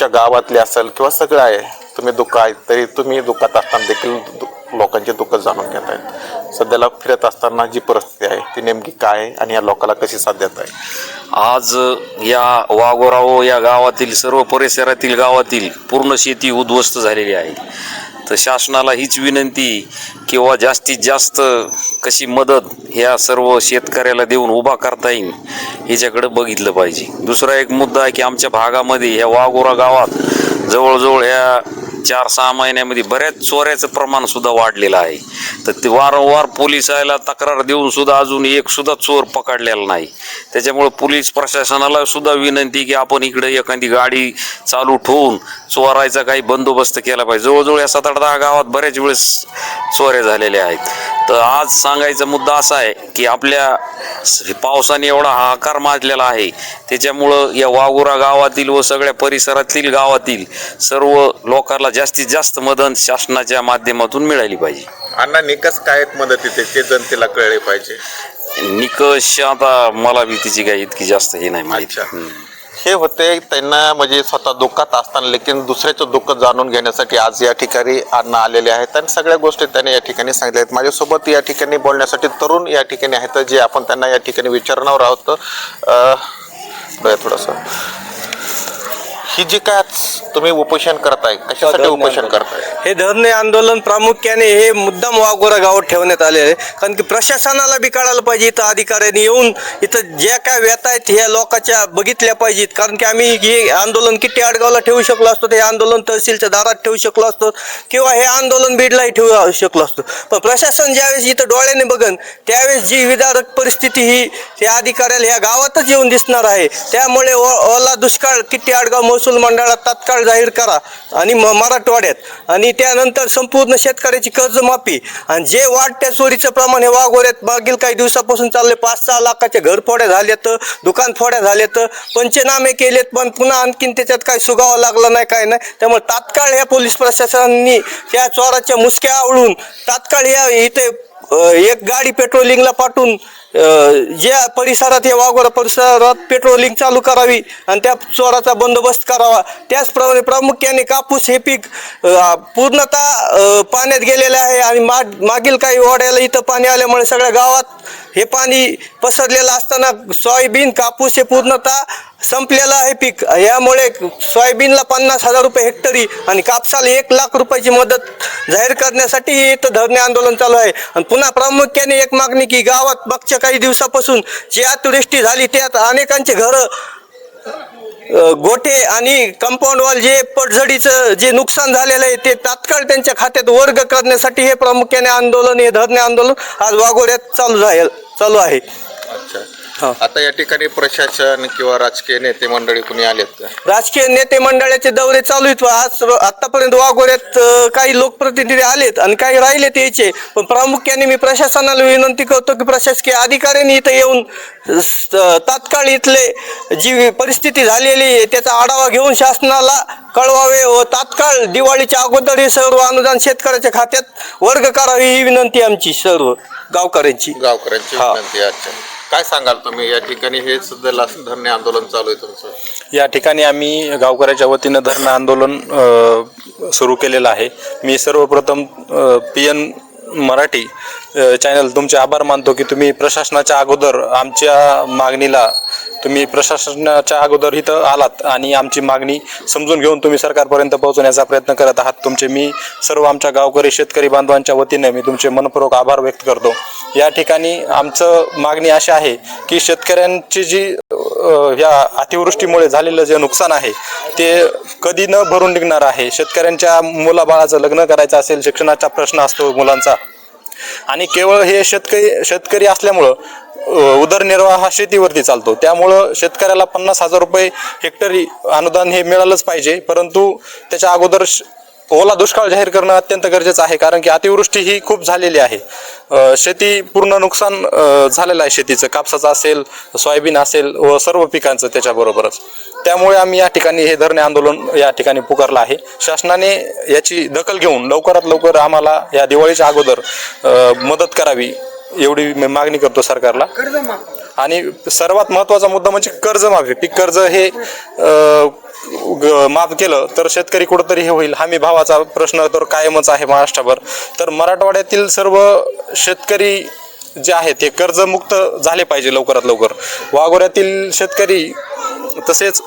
तुमच्या गावातले असेल किंवा सगळं आहे तुम्ही दुःख आहे तरी तुम्ही दुःखात असताना देखील दु- लोकांचे दुःख जाणून घेत आहेत सध्याला फिरत असताना जी परिस्थिती आहे ती नेमकी काय आहे आणि या लोकांना कशी साथ देत आहे आज या वाघोराव या गावातील सर्व परिसरातील गावातील पूर्ण शेती उद्ध्वस्त झालेली आहे. तर शासनाला हीच विनंती किंवा जास्तीत जास्त कशी मदत ह्या सर्व शेतकऱ्याला देऊन उभा करता येईल ह्याच्याकडे बघितलं पाहिजे. दुसरा एक मुद्दा आहे की आमच्या भागामध्ये ह्या वाघोरा गावात जवळजवळ ह्या चार सहा महिन्यामध्ये बऱ्याच चोऱ्याचं प्रमाण सुद्धा वाढलेलं आहे. तर ते वारंवार पोलिसाला तक्रार देऊन सुद्धा अजून एक सुद्धा चोर पकडलेला नाही. त्याच्यामुळे पोलीस प्रशासनाला सुद्धा विनंती की आपण इकडे एखादी गाडी चालू ठेवून चोरायचा काही बंदोबस्त केला पाहिजे. जवळजवळ या सात आठ दहा गावात बऱ्याच वेळेस चोऱ्या झालेल्या आहेत. तर आज सांगायचा मुद्दा असा आहे की आपल्या पावसाने एवढा हाकार माजलेला आहे. त्याच्यामुळं या वागुरा गावातील व सगळ्या परिसरातील गावातील सर्व लोकांना जास्तीत जास्त मदत शासनाच्या माध्यमातून मिळाली पाहिजे. अण्णा निकष काय आहेत मदतीचे? ते जनतेला कळले पाहिजे. निकष आता मला बी तिची काही इतकी जास्त हे नाही माहिती. अच्छा. हे होते त्यांना म्हणजे स्वतः दुःखात असताना लेकिन दुसऱ्याचं दुःख जाणून घेण्यासाठी आज या ठिकाणी अण्णा आलेले आहेत आणि सगळ्या गोष्टी त्यांनी या ठिकाणी सांगितल्या आहेत. माझ्यासोबत या ठिकाणी बोलण्यासाठी तरुण या ठिकाणी आहेत जे आपण त्यांना या ठिकाणी विचारणार आहोत. अं, बघा थोडंसं. ही जी काय आज तुम्ही उपोषण करताय कशासाठी उपोषण करताय? हे धरणे आंदोलन प्रामुख्याने हे मुद्दाम वाघोरा गावात ठेवण्यात आले आहे. कारण की प्रशासनाला बी कळायला पाहिजे इथं अधिकाऱ्यांनी येऊन इथं ज्या काय व्यथा आहेत ह्या लोकांच्या बघितल्या पाहिजेत. कारण की आम्ही हे आंदोलन किती आडगावला ठेवू शकलो असतो हे आंदोलन तहसीलच्या दारात ठेवू शकलो असतो किंवा हे आंदोलन बीडलाही ठेवू शकलो असतो. पण प्रशासन ज्यावेळेस इथं डोळ्याने बघन त्यावेळेस जी विदारक परिस्थिती ही त्या अधिकाऱ्याला ह्या गावातच येऊन दिसणार आहे. त्यामुळे ओ- ओला दुष्काळ किती आडगाव महसूल मंडळात तात्काळ जाहीर करा आणि म- मराठवाड्यात. आणि त्यानंतर संपूर्ण शेतकऱ्याची कर्जमाफी. आणि जे वाढत्या चोरीचं प्रमाण हे वाघोऱ्यात मागील काही दिवसापासून चालले पाच सहा लाखाच्या घरफोड्या झाल्यात दुकान फोड्या झाल्यात पंचनामे केलेत पण पुन्हा आणखीन त्याच्यात काही सुगावा लागला नाही काय नाही. त्यामुळे तात्काळ ह्या पोलीस प्रशासनाने त्या चोराच्या मुसक्या आवळून तात्काळ या इथे एक गाडी पेट्रोलिंगला पाठवून ज्या परिसरात या वाघोरा परिसरात पेट्रोलिंग चालू करावी आणि त्या चोराचा बंदोबस्त करावा त्याचप्रमाणे प्रामुख्याने कापूस हे पीक पूर्णतः पाण्यात गेलेले आहे आणि माग मागील काही ओढ्याला इथं पाणी आल्यामुळे सगळ्या गावात हे पाणी पसरलेलं असताना सोयाबीन कापूस हे पूर्णतः संपलेलं आहे पीक. यामुळे सोयाबीनला पन्नास हजार रुपये हेक्टरी आणि कापसाला एक लाख रुपयाची मदत जाहीर करण्यासाठी हे इथं धरणे आंदोलन चालू आहे. आणि पुन्हा प्रामुख्याने एक मागणी की गावात मागच्या काही दिवसापासून जी अतिवृष्टी झाली त्यात अनेकांचे घरं गोठे आणि कंपाऊंड वॉल जे पडझडीचं जे नुकसान झालेलं आहे ते तात्काळ त्यांच्या खात्यात वर्ग करण्यासाठी हे प्रामुख्याने आंदोलन हे धरणे आंदोलन आज वाघोऱ्यात चालू आहे चालू आहे. अच्छा. हा. आता या ठिकाणी प्रशासन किंवा राजकीय नेते मंडळी कुणी आलेत का राजकीय नेते मंडळाचे दौरे चालू आहेत आज आतापर्यंत वाघोऱ्यात अ, काही लोकप्रतिनिधी आलेत आणि काही राहिलेत यायचे पण प्रामुख्याने मी प्रशासनाला विनंती करतो की प्रशासकीय अधिकाऱ्यांनी इथं येऊन स- तात्काळ इथले जी परिस्थिती झालेली आहे त्याचा आढावा घेऊन शासनाला कळवावे व तात्काळ दिवाळीच्या अगोदर हे सर्व अनुदान शेतकऱ्याच्या खात्यात वर्ग करावी ही विनंती आमची सर्व गावकऱ्यांची गावकऱ्यांची हा. विनंती आहे. अच्छा काय सांगाल तुम्ही? या ठिकाणी हे सध्या धरणे आंदोलन चालू आहे तुमचं. या ठिकाणी आम्ही गावकऱ्याच्या वतीनं धरणं आंदोलन सुरू केलेलं आहे. मी सर्वप्रथम पी एन मराठी चॅनल तुमचे आभार मानतो की तुम्ही प्रशासनाच्या अगोदर आमच्या मागणीला तुम्ही प्रशासनाच्या अगोदर इथं आलात आणि आमची मागणी समजून घेऊन तुम्ही सरकारपर्यंत पोहोचण्याचा प्रयत्न करत आहात. तुमचे मी सर्व आमच्या गावकरी शेतकरी बांधवांच्या वतीने मी तुमचे मनपूर्वक आभार व्यक्त करतो. या ठिकाणी आमचं मागणी अशी आहे की शेतकऱ्यांची जी या अतिवृष्टीमुळे झालेलं जे नुकसान आहे ते कधी न भरून निघणार आहे. शेतकऱ्यांच्या मुलाबाळाचं लग्न करायचं असेल शिक्षणाचा प्रश्न असतो मुलांचा. आणि केवळ हे शेतकरी शेतकरी असल्यामुळं उदरनिर्वाह हा शेतीवरती चालतो. त्यामुळं शेतकऱ्याला पन्नास हजार रुपये हेक्टरी अनुदान हे मिळालंच पाहिजे. परंतु त्याच्या अगोदर ओला दुष्काळ जाहीर करणं अत्यंत गरजेचं आहे कारण की अतिवृष्टी ही खूप झालेली आहे. शेती पूर्ण नुकसान झालेलं आहे शेतीचं. कापसाचं असेल सोयाबीन असेल व सर्व पिकांचं त्याच्याबरोबरच. त्यामुळे आम्ही या ठिकाणी हे धरणे आंदोलन या ठिकाणी पुकारलं आहे. शासनाने याची दखल घेऊन लवकरात लवकर आम्हाला या दिवाळीच्या अगोदर मदत करावी. एवढी मी मागणी करतो सरकारला. आणि सर्वात महत्त्वाचा मुद्दा म्हणजे कर्जमाफी पीक कर्ज हे माफ केलं तर शेतकरी कुठंतरी हे होईल. हमी भावाचा प्रश्न तर कायमच आहे महाराष्ट्रभर. तर मराठवाड्यातील सर्व शेतकरी जे आहेत ते कर्जमुक्त झाले पाहिजे लवकरात लवकर. वाघोऱ्यातील शेतकरी तसेच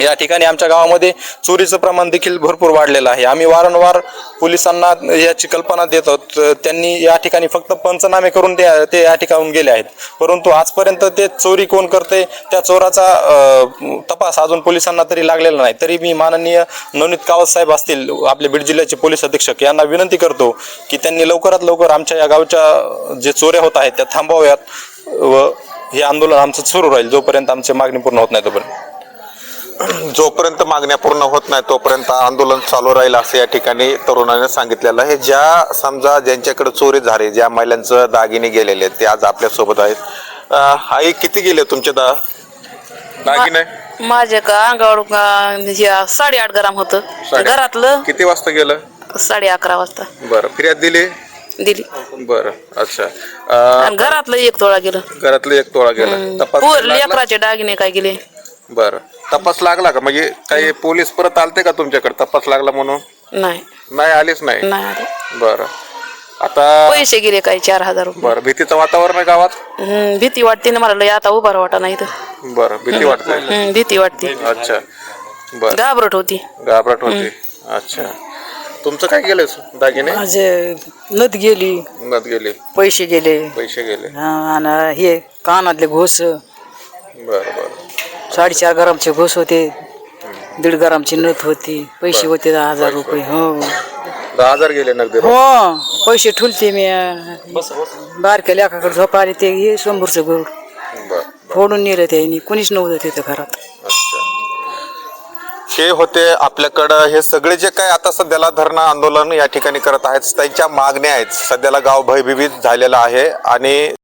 या ठिकाणी आमच्या गावामध्ये चोरीचं प्रमाण देखील भरपूर वाढलेलं आहे. आम्ही वारंवार पोलिसांना याची कल्पना देतो आहोत. त्यांनी या ठिकाणी फक्त पंचनामे करून ते ते या ठिकाणून गेले आहेत. परंतु आजपर्यंत ते चोरी कोण करते त्या चोराचा तपास अजून पोलिसांना तरी लागलेला नाही. तरी मी माननीय नवनीत कावत साहेब असतील आपले बीड जिल्ह्याचे पोलीस अधीक्षक यांना विनंती करतो की त्यांनी लवकरात लवकर आमच्या या गावच्या जे चोऱ्या होत आहेत त्या थांबवाव्यात व हे आंदोलन आमचं सुरू राहील जोपर्यंत आमची मागणी पूर्ण होत नाही तोपर्यंत. जोपर्यंत मागण्या पूर्ण होत नाही तोपर्यंत आंदोलन चालू राहील असं या ठिकाणी तरुणाने सांगितलेलं आहे. ज्या समजा ज्यांच्याकडे चोरी झाली ज्या महिलांचं दागिने गेलेले ते आज आपल्यासोबत आहेत आई किती गेले तुमचे दा? दागिने? माझ्या का अंगावर साडेआठ ग्राम होतं. घरातलं. किती वाजता गेलं? साडे अकरा वाजता. बरं फिर्याद दिली? दिली. बरं अच्छा. घरातलं एक तोळा गेलं. घरातलं एक तोळा गेला? लेकराचे दागिने काय गेले? बरं. तपास लागला का? म्हणजे काही पोलीस परत आलते का तुमच्याकडे तपास लागला म्हणून? नाही. नाही आलीच नाही? नाही आले. बरं. आता पैसे गेले काही चार हजार रुपये. बरं भीतीचं वातावरण आहे गावात? हम्म, भीती वाटते ना मला लय आता उभा वाटा नाही तर बरं भीती वाटते. हम्म, भीती वाटते. अच्छा. बर. घाबरट होती. घाबरट होती. अच्छा. तुमचं काय केलं दागिने? माझे नद गेली. नद गेले. पैसे गेले. पैसे गेले. आणि हे कानातले घोस. बरं बरं. साडेचार ग्रामचे घोस होते दीड ग्रामची नथ होती पैसे होते दहा हजार रुपये हो. दहा हजार गेले नगदी हो पैसे ठुलते मी. बारक्या लेखाकडे झोप आले ते हे शंभरचं बर. फोडून नेलं त्यांनी कुणीच नव्हतं तिथं घरात. हे होते आपल्याकडं हे सगळे जे काय आता सध्याला धरणं आंदोलन या ठिकाणी करत आहेत त्यांच्या मागण्या आहेत. सध्याला गाव भयभीत झालेलं आहे आणि